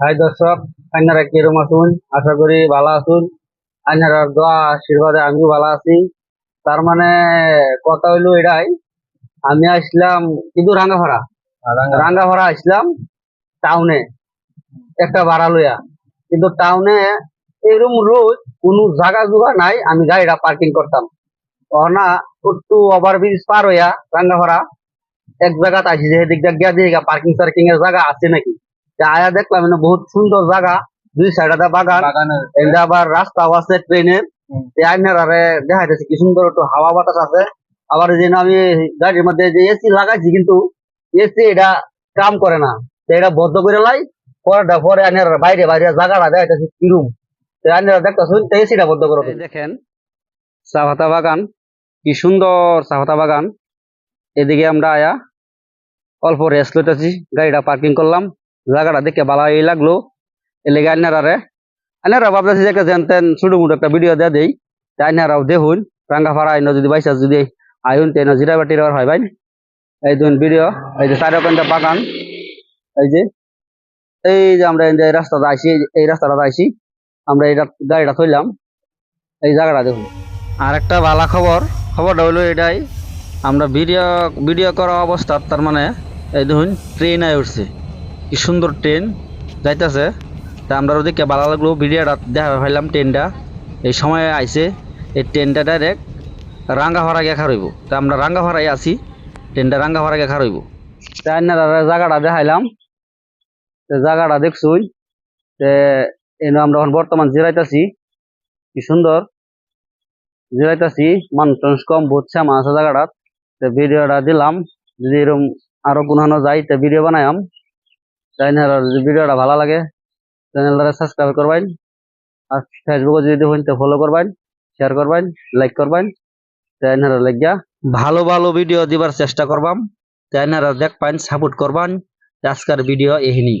High দর্শক আপনারা কিরম আছুন? আশা করি ভালো আছুন। আপনারা দোয়া আশীর্বাদে আমিও ভালো আছি। তার মানে কথা হইল এটাই আমি আসলাম কিন্তু রাঙ্গাভাড়া রাঙ্গাভাড়া আসলাম টাউনে একটা ভাড়া লইয়া। কিন্তু টাউনে এরকম রোজ কোনো জায়গা জুগা নাই আমি গাড়িটা পার্কিং করতাম। না একটু ওভারব্রিজ পার হইয়া রাঙ্গাভাড়া এক জায়গাতে আসি যে দিয়ে গিয়া দিয়ে পার্কিং সার্কিং এর জায়গা আছে নাকি? আয়া দেখলাম এখানে বহুত সুন্দর জায়গা দুই সাইডে বাগান। এটা আবার রাস্তাও আছে ট্রেনের। আইনার আরে দেখা যাচ্ছে কি সুন্দর একটু হাওয়া বাতাস আছে। আবার যে আমি গাড়ির মধ্যে যে এসি লাগাইছি কিন্তু এসি এটা কাম করে না। এটা বদ্ধ করে লাই পরে পরে আইনার বাইরে বাইরে জায়গাটা দেখা যাচ্ছে কিরুম আইনার দেখতেছুন তো এসিটা বদ্ধ করে দেখেন চা পাতা বাগান কি সুন্দর চা পাতা বাগান। এদিকে আমরা আয়া অল্প রেস্ট লইতেছি গাড়িটা পার্কিং করলাম। জায়গাটা দেখে ভালোই লাগল। এলেগে আইনারারে আইনারা ভাবতেছি যে একটা জানতেন ছোট মোটো একটা ভিডিও দিয়ে দেই। আইনারাও দেখুন, রাঙ্গাফাড়া আইন যদি বাইসা যদি আইন তেন জিরা বাটি হয় ভাই। এই দুন ভিডিও এই যে চারি ওখানটা বাগান এই যে এই যে আমরা এই রাস্তাটা আইসি, এই- এই রাস্তাটা আইসি, আমরা এই গাড়িটা থইলাম, এই জায়গাটা দেখুন। আর একটা ভালো খবর, খবরটা হলো এটাই, আমরা ভিডিও ভিডিও করা অবস্থা তার মানে এই দেখুন ট্রেন আয় উঠছে। কি সুন্দর ট্রেন যাইতেছে। তা আমরা ওদিকে ভালো লাগল ভিডিওটা দেখা পাইলাম ট্রেনটা। এই সময় আইছে, এই ট্রেনটা ডাইরেক্ট রাঙ্গাভাড়া গিয়ে খারইব তা আমরা রাঙ্গাভাড়ায় আছি, ট্রেনটা রাঙ্গাভাড়া গিয়ে খারইব তা জায়গাটা দেখাইলাম। জায়গাটা দেখছুই। এনে আমরা এখন বর্তমান জিরাইতাছি। কি সুন্দর। জিরাইতাছি মানুষ কম বুঝছে আমার জায়গাটা ভিডিওটা দিলাম, যদি এরকম আরও কোনখানো যাই তো ভিডিও বানাইম তাই না যদি ভিডিওটা ভালো লাগে চ্যানেলটা সাবস্ক্রাইব করবেন। আর ফেসবুকে যদি হইতে ফলো করবেন শেয়ার করবেন লাইক করবেন। তাই না লাগিয়া ভালো ভালো ভিডিও দিবার চেষ্টা করবাম। তাই না দেখবেন সাপোর্ট করবেন। আজকের ভিডিও এহিনি।